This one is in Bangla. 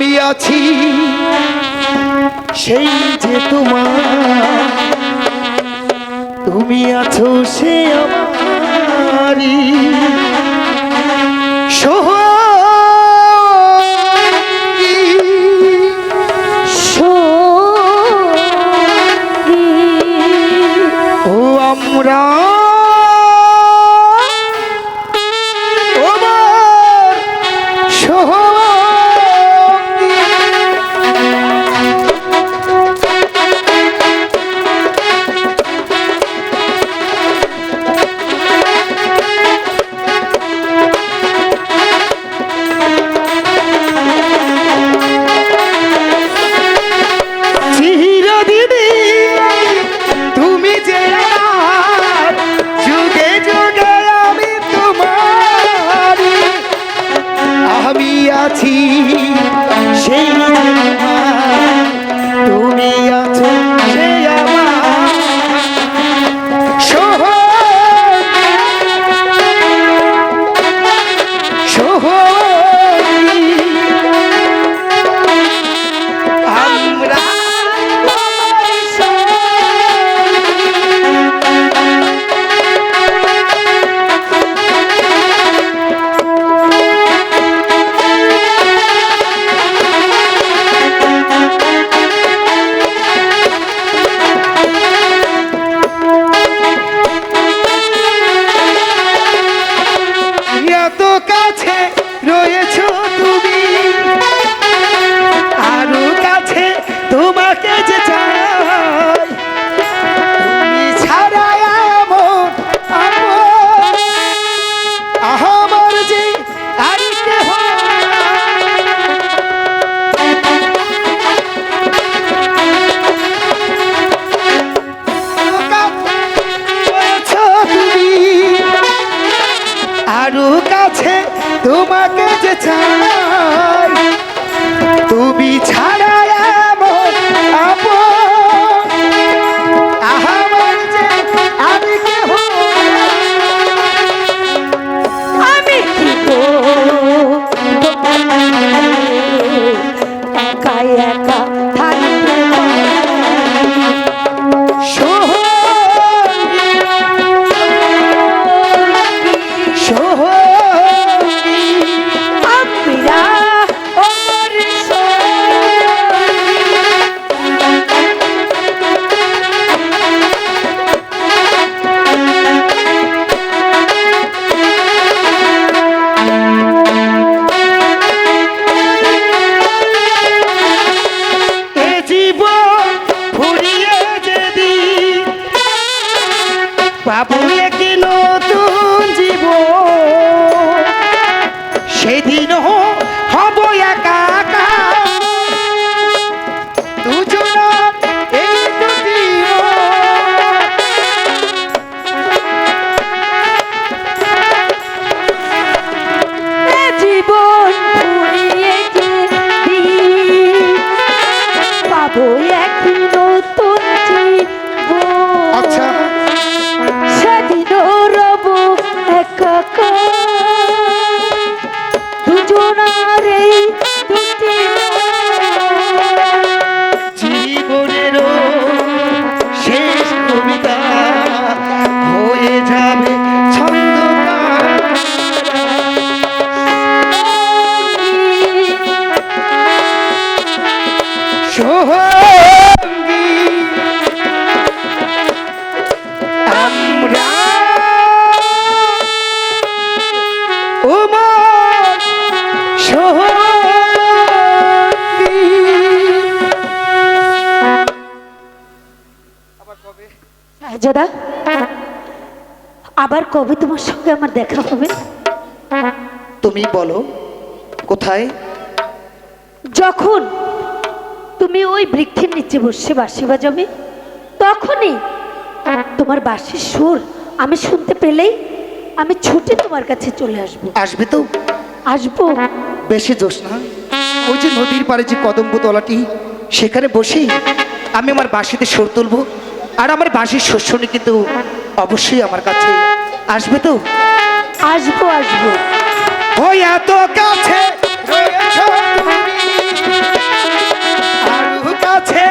আমি আছি সেই যে তোমার। তুমি আছো সে আমার সোহ আমরা আরও কাছে তোমাকে যে চাই তুমি ছাড়া পাবো আবার কবে তোমার সঙ্গে আমার দেখা হবে? তুমি বলো কোথায়? যখন তুমি ওই বৃক্ষের নিচে বসে বাঁশি বাজাবে তখনই তোমার বাঁশির সুর আমি শুনতে পেলেই আমি ছুটি তোমার কাছে চলে আসব। আসবে তো? আসব? বেশি জোস না। ওই যে নদীর পাড়ে যে কদম্ব তলাটি সেখানে বসেই আমি আমার বাসিতে সর তুলব। আর আমার বাসির শস্য কিন্তু অবশ্যই আমার কাছে আসবে তো? আসব আসব। ওই এত কাছে কাছে